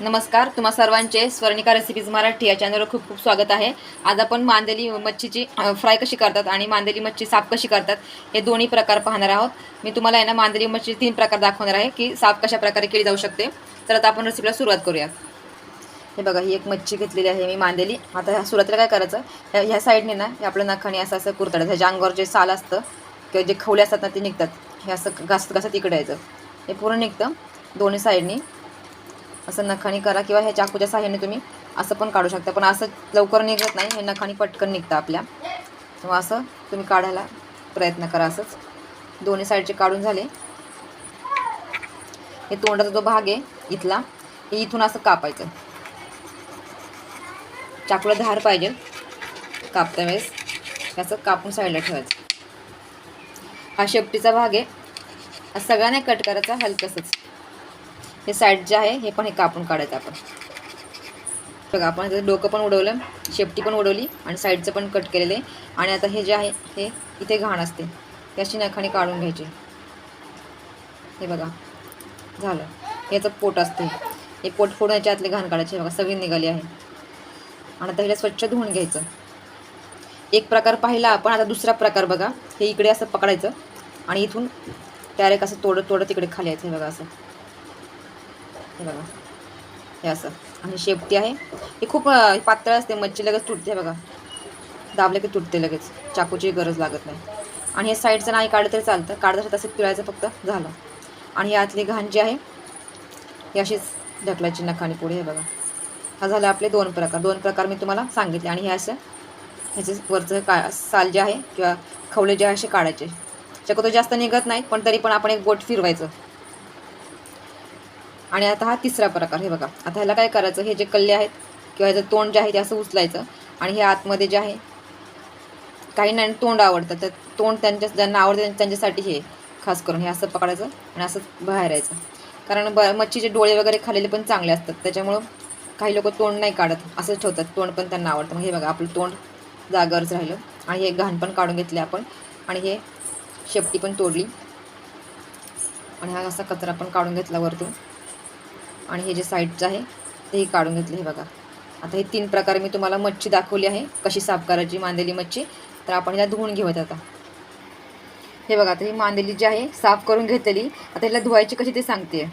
नमस्कार तुम्हा सर्वांचे स्वर्णिका रेसिपीज मराठी या चॅनलवर खूप खूप स्वागत आहे. आज आपण मांदेली मच्छीची फ्राय कशी करतात आणि मांदेली मच्छी साफ कशी करतात हे दोन्ही प्रकार पाहणार आहोत. मी तुम्हाला आहे ना मांदेली मच्छी तीन प्रकार दाखवणार आहे की साफ कशा प्रकारे केली जाऊ शकते. तर आता आपण रेसिपीला सुरुवात करूया. हे बघा ही एक मच्छी घेतलेली आहे मी मांदेली. आता ह्या सुरुवातीला काय करायचं? ह्या ह्या साईडने ना हे आपलं नखाने असं असं कुरतडत ह्याच्या अंगावर जे साल असतं किंवा जे खवले असतात ना ते निघतात. हे असं घासत घासत इकडे यायचं. हे पूर्ण निघतं दोन्ही साईडनी असं नखाणी करा किंवा ह्या चाकूच्या साह्याने तुम्ही असं पण काढू शकता. पण असं लवकर निघत नाही हे नखाणी पटकन निघतं आपल्या. तेव्हा असं तुम्ही काढायला प्रयत्न करा असंच. दोन्ही साईडचे काढून झाले. हे तोंडाचा जो भाग आहे इथला हे इथून असं कापायचं. चाकूला धार पाहिजे. कापता वेळेस असं कापून साईडला ठेवायचं. हा शेपटीचा भाग आहे. हा सगळा कट करायचा हलकसंच. हे साईड जे आहे हे पण हे कापून काढायचं आपण. बघा आपण त्याचं डोकं पण उडवलं शेपटी पण उडवली आणि साईडचं पण कट केलेलं आहे. आणि आता हे जे आहे हे इथे घाण असते. त्याची अशी नखाने काढून घ्यायची. हे बघा झालं. याचं पोट असते. हे पोट फोडून याच्यातले घाण काढायचे. बघा सगळी निघाली आहे. आणि आता ह्याला स्वच्छ धुवून घ्यायचं. एक प्रकार पाहिला आपण आता दुसरा प्रकार बघा. हे इकडे असं पकडायचं. आणि इथून डायरेक्ट असं तोडत तोडत तिकडे खाली यायचं. हे बघा असं. हे बघा. हे असं. आणि शेपटी आहे. हे खूप पातळ असते. मच्छी लगेच तुटते हे बघा. दाबले की तुटते लगेच. चाकूची गरज लागत नाही. आणि हे साईडचं नाही काढलं तरी चालतं. काढत तसं पिळायचं फक्त झालं. आणि यातली घाण जी आहे ही अशीच ढकलायची नखाणी पुढे हे बघा. हा झाला आपले दोन प्रकार. दोन प्रकार मी तुम्हाला सांगितले. आणि हे असं ह्याचे वरचं का साल जे आहे किंवा खवले जे आहे असे काढायचे. शक्यतो जास्त निघत नाही पण तरी पण आपण एक बोट फिरवायचं. आणि आता हा तिसरा प्रकार हे बघा. आता ह्याला काय करायचं? हे जे कल्ले आहेत किंवा ह्याचं तोंड जे आहे ते असं उचलायचं आणि हे आतमध्ये जे आहे काही नाही तोंड आवडतं. तर तोंड त्यांच्या ज्यांना आवडतं त्यांच्यासाठी हे खास करून हे असं पकडायचं आणि असं बाहेर यायचं. कारण ब मच्छीचे डोळे वगैरे खालेले पण चांगले असतात. त्याच्यामुळं काही लोक तोंड नाही काढत असंच ठेवतात. तोंड पण त्यांना आवडतं. मग हे बघा आपलं तोंड जागरच राहिलं आणि हे घाण पण काढून घेतले आपण आणि हे शेपटी पण तोडली. आणि हा असा कचरा पण काढून घेतला वरतून. आणि हे जे साईडचं आहे तेही काढून घेतलं हे बघा. आता हे तीन प्रकारे मी तुम्हाला मच्छी दाखवली आहे. कशी साफ करायची मांदेली मच्छी. तर आपण हिला धुवून घेऊयात आता. हे बघा आता ही मांदेली जी आहे साफ करून घेतलेली. आता हिला धुवायची कशी ते सांगते.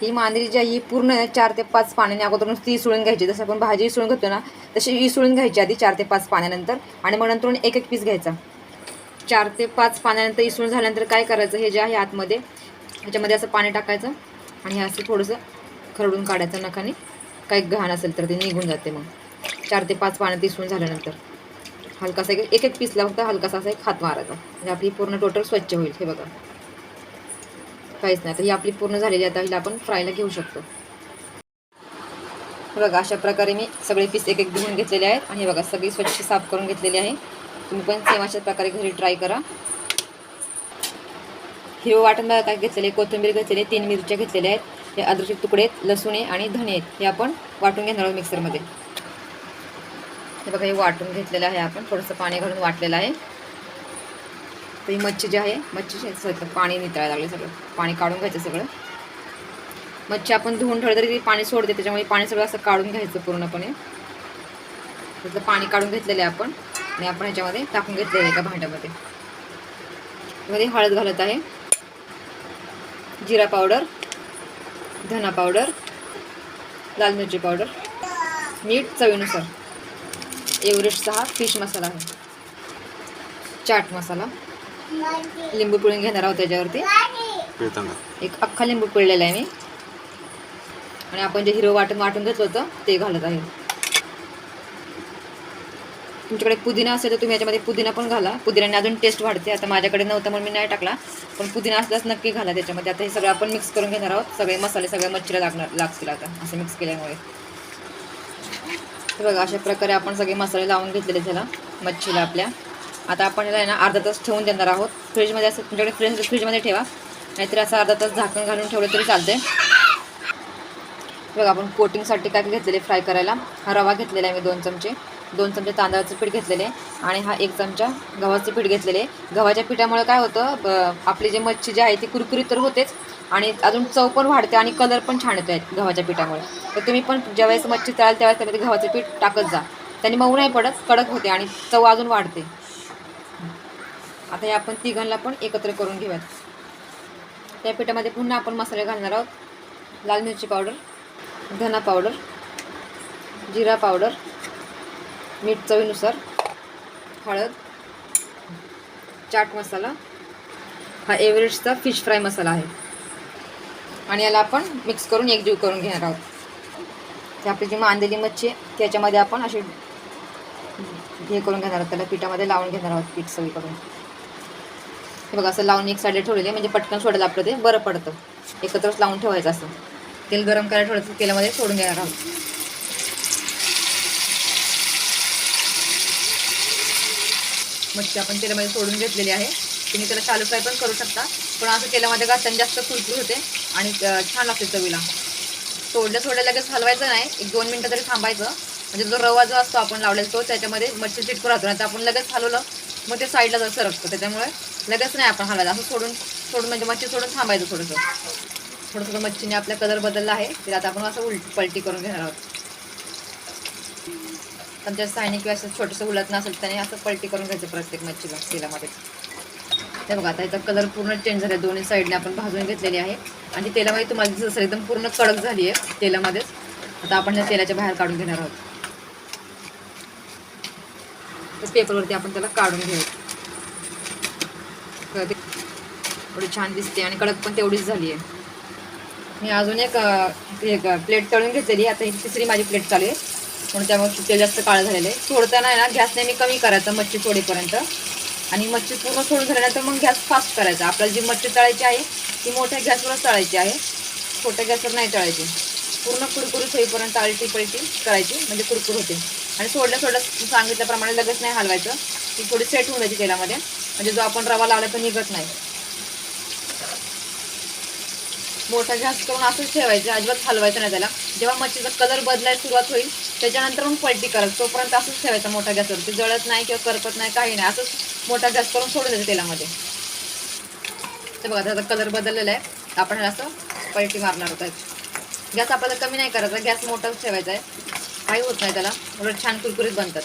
ही मांदेली जी आहे ही पूर्ण चार ते पाच पाण्याने अगोदर नुसती इसळून घ्यायची. जसं आपण भाजी इसळून घेतो ना तशी इसळून घ्यायची आधी चार ते पाच पाण्यानंतर. आणि मग नंतर एक एक पीस घ्यायचा. चार ते पाच पाण्यानंतर इसळून झाल्यानंतर काय करायचं? हे जे आहे आतमध्ये ह्याच्यामध्ये असं पाणी टाकायचं. आणि हे असं थोडंसं खरडून काढायचं नखाने. काही घाण असेल तर ते निघून जाते मग. चार ते पाच पाण्यात दिसून झाल्यानंतर. हलकासा एक एक एक पीसला फक्त हलकासा असा एक हात मारायचा. म्हणजे आपली पूर्ण टोटल स्वच्छ होईल हे बघा. काहीच नाही. तर ही आपली पूर्ण झालेली आता हिला आपण फ्रायला घेऊ शकतो. हे बघा अशा प्रकारे मी सगळे पीस एक एक धुवून घेतलेले आहेत. आणि हे बघा सगळी स्वच्छ साफ करून घेतलेली आहे. तुम्ही पण सेम अशाच प्रकारे घरी ट्राय करा. हिरवं वाटण बघा काय घेतलेले कोथिंबीर घेतलेले तीन मिरच्या घेतलेल्या आहेत. हे अद्रकचे तुकडे आहेत लसूण आहे आणि धणे आहेत. हे आपण वाटून घेणार आहोत मिक्सरमध्ये. हे बघा हे वाटून घेतलेलं आहे आपण. थोडंसं पाणी घालून वाटलेलं आहे. तर ही मच्छी जी आहे मच्छी पाणी नितळायला लागले सगळं. पाणी काढून घ्यायचं सगळं. मच्छी आपण धुवून ठेवलं तरी ती पाणी सोडते त्याच्यामुळे पाणी सगळं असं काढून घ्यायचं पूर्णपणे. त्याचं पाणी काढून घेतलेलं आहे आपण. आणि आपण ह्याच्यामध्ये टाकून घेतलेलं आहे एका भांड्यामध्ये. मध्ये हळद घालत आहे. जिरा पावडर धना पावडर लाल मिरची पावडर. मीठ चवीनुसार. एव्हरेस्टचा हा फिश मसाला आहे. चाट मसाला. लिंबू पिळून घेणार आहोत त्याच्यावरती. एक अख्खा लिंबू पिळलेला आहे मी. आणि आपण जे हिरो वाटून वाटून घेतलं होतं ते घालत आहे. तुमच्याकडे पुदिना असेल तर तुम्ही याच्यामध्ये पुदिना पण घाला. पुदिन्याने अजून टेस्ट वाढते. आता माझ्याकडे नव्हतं म्हणून मी नाही टाकला. पण पुदिना असल्यास नक्की घाला त्याच्यामध्ये. आता हे सगळं आपण मिक्स करून घेणार आहोत. सगळे मसाले सगळ्या मच्छीला लागणार लागतील आता. असं मिक्स केल्यामुळे. तर बघा अशा प्रकारे आपण सगळे मसाले लावून घेतलेले त्याला मच्छीला आपल्या. आता आपण याला आहे ना अर्धा तास ठेवून देणार आहोत. फ्रीजमध्ये असं तुमच्याकडे फ्रीज फ्रीजमध्ये ठेवा. नाहीतर असं अर्धा तास झाकण घालून ठेवलं तरी चालते बघा आपण कोटिंगसाठी काय काय घेतलेले? फ्राय करायला. हा रवा घेतलेला आहे मी दोन चमचे. दोन चमचे तांदळाचं पीठ घेतलेले आणि हा एक चमचा गव्हाचं पीठ घेतलेले. गव्हाच्या पिठामुळे काय होतं ब- आपली जी मच्छी जी आहे ती कुरकुरीत तर होतेच आणि अजून चव पण वाढते आणि कलर पण छान येतो आहे गव्हाच्या पिठामुळे. तर तुम्ही पण ज्यावेळेस मच्छी तळाल त्यावेळेस त्यामध्ये गव्हाचं पीठ टाकत जा. त्याने मऊ नाही पडत कडक होते आणि चव अजून वाढते. आता हे आपण तिघांना पण एकत्र करून घेऊयात. त्या पिठामध्ये पुन्हा आपण मसाले घालणार आहोत. लाल मिरची पावडर धना पावडर जिरा पावडर मीठ चवीनुसार हळद चाट मसाला. हा एव्हरेस्टचा फिश फ्राय मसाला आहे. आणि याला आपण मिक्स करून एकजीव करून घेणार आहोत. ते आपली जी मांदेली मच्छी आहे त्याच्यामध्ये आपण अशी हे करून घेणार आहोत त्याला पिठामध्ये लावून घेणार आहोत पीठ सगळीकडून. हे बघा असं लावून एक साईडला ठेवलेले म्हणजे पटकन सोडायला आपलं ते बरं पडतं. एकत्रच लावून ठेवायचं असं. तेल गरम करायला ठेवायचं तेलामध्ये सोडून घेणार आहोत. मच्छी आपण तेलामध्ये सोडून घेतलेली आहे. तुम्ही त्याला शालू फ्राय पण करू शकता. पण असं तेलामध्ये घातल्याने जास्त कुरकुर होते आणि छान लागते चवीला. सोडल्या सोडल्या लगेच हलवायचं नाही. एक दोन मिनटं तरी थांबायचं. म्हणजे जो रवा जो असतो आपण लावलेला तो त्याच्यामध्ये मच्छी चिटकू राहतो. नाही तर आपण लगेच हलवलं मग ते साईडला जर सरकतं. त्याच्यामुळे लगेच नाही आपण हलायला असं सोडून सोडून म्हणजे मच्छी सोडून थांबायचं थोडंसं. थोडं थोडं मच्छीने आपला कलर बदलला आहे. ते आता आपण असं उलट पलटी करून घेणार आहोत. आमच्या सायने किंवा असं छोटंसं उलत नसेल त्याने असं पलटी करून घ्यायचं प्रत्येक मच्छीला तेलामध्ये ते बघा आता याचा कलर पूर्ण चेंज झाला. आहे दोन्ही साईडने आपण भाजून घेतलेली आहे. आणि तेलामध्ये तुम्हाला दिसत असेल एकदम पूर्ण कडक झाली आहे तेलामध्येच. आता आपण त्या तेलाच्या बाहेर काढून घेणार आहोत. तर पेपरवरती आपण त्याला काढून घेऊ. बघा ते एवढी छान दिसते आणि कडक पण तेवढीच झाली आहे. मी अजून एक एक प्लेट तळून घेतलेली आता ही तिसरी माझी प्लेट चालू आहे. म्हणून त्यामुळे तेल जास्त काळं झालेलं. आहे सोडताना आहे ना गॅस नेहमी कमी करायचा मच्छी सोडेपर्यंत आणि मच्छी पूर्ण सोडून झाल्यानंतर मग गॅस फास्ट करायचा. आपल्याला जी मच्छी तळायची आहे ती मोठ्या गॅसवरच तळायची आहे. छोट्या गॅसवर नाही तळायची. पूर्ण कुरकुरीत होईपर्यंत आळटी पळटी करायची म्हणजे कुरकुर होते. आणि सोडल्या सोडल्या सांगितल्याप्रमाणे लगेच नाही हलवायचं. ती थोडी सेट होऊन जायची तेलामध्ये. म्हणजे जो आपण रवा लावला तो निघत नाही. मोठा गॅस करून असंच ठेवायचं. अजिबात हलवायचं नाही त्याला. जेव्हा मच्छीचा कलर बदलायला सुरुवात होईल त्याच्यानंतर मग पलटी करत तोपर्यंत असंच ठेवायचं मोठा गॅसवर ते जळत नाही किंवा करपत नाही काही नाही. असंच मोठा गॅस करून सोडून द्यायचं तेलामध्ये. ते बघा त्याचा कलर बदललेला आहे. आपण असं पलटी मारणार होत गॅस आपल्याला कमी नाही करायचा गॅस मोठाच ठेवायचा आहे. काही होत नाही त्याला. उलट छान कुरकुरीत बनतात.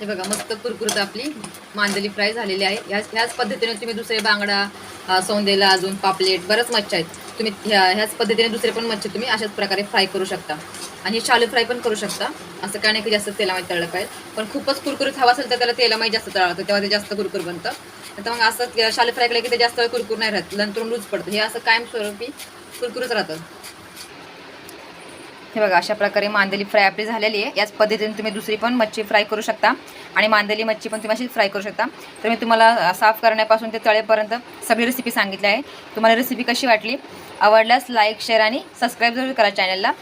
हे बघा मस्त कुरकुरीत आपली मांदली फ्राय झालेली आहे. ह्याच ह्याच पद्धतीने तुम्ही दुसरे बांगडा सौंदेला अजून पापलेट बरंच मच्छा आहेत तुम्ही ह्या ह्याच पद्धतीने दुसरे पण मच्छी तुम्ही अशाच प्रकारे फ्राय करू शकता. आणि हे शालू फ्राय पण करू शकता. असं काय नाही की जास्त तेलामध्ये तळलं पाहिजे. पण खूपच कुरकुरीत हवा असेल तर त्याला तेलामध्ये जास्त तळावं तेव्हा ते जास्त कुरकुर बनतं. तर मग असं शालू फ्राय केलं की ते जास्त वेळ कुरकुर नाही राहत. नंतर लूज पडतं. हे असं कायमस्वरूपी कुरकुरच राहतं. हे बघा अशा प्रकारे मांदेली फ्राय आपली झालेली आहे. याच पद्धतीने तुम्ही दुसरी पण मच्छी फ्राय करू शकता. आणि मांदेली मच्छी पण तुम्ही अशीच फ्राय करू शकता. तर मी तुम्हाला साफ करण्यापासून ते तळेपर्यंत सगळी रेसिपी सांगितली आहे. तुम्हाला रेसिपी कशी वाटली? आवडल्यास लाईक शेअर आणि सबस्क्राईब जरूर करा चॅनलला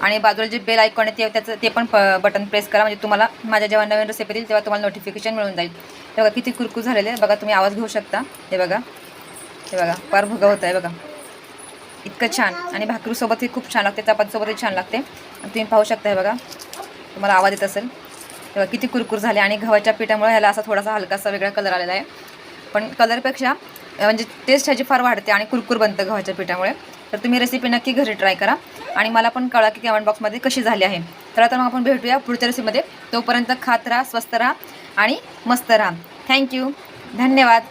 आणि बाजूला जे बेल आयकॉन आहे ते त्याचं ते पण बटन प्रेस करा. म्हणजे तुम्हाला माझ्या जेव्हा नवीन रेसिपी येईल तेव्हा तुम्हाला नोटिफिकेशन मिळून जाईल. हे बघा किती कुरकू झालेले आहे. बघा तुम्ही आवाज घेऊ शकता. हे बघा. हे बघा फार भुगा होत आहे बघा. इतकं छान. आणि भाकरीसोबतही खूप छान लागते चपातीसोबतही छान लागते. आणि तुम्ही पाहू शकता हे बघा तुम्हाला आवाज येत असेल. तेव्हा किती कुरकुर झाले. आणि गव्हाच्या पिठामुळे ह्याला असा थोडासा हलकासा वेगळा कलर आलेला आहे. पण कलरपेक्षा म्हणजे टेस्ट ह्याची फार वाढते आणि कुरकुर बनतं गव्हाच्या पिठामुळे. तर तुम्ही रेसिपी नक्की घरी ट्राय करा. आणि मला पण कळा की कमेंट बॉक्समध्ये कशी झाली आहे. तर आता मग आपण भेटूया पुढच्या रेसिपीमध्ये तोपर्यंत खात राहा स्वस्त राहा आणि मस्त राहा. थँक्यू धन्यवाद.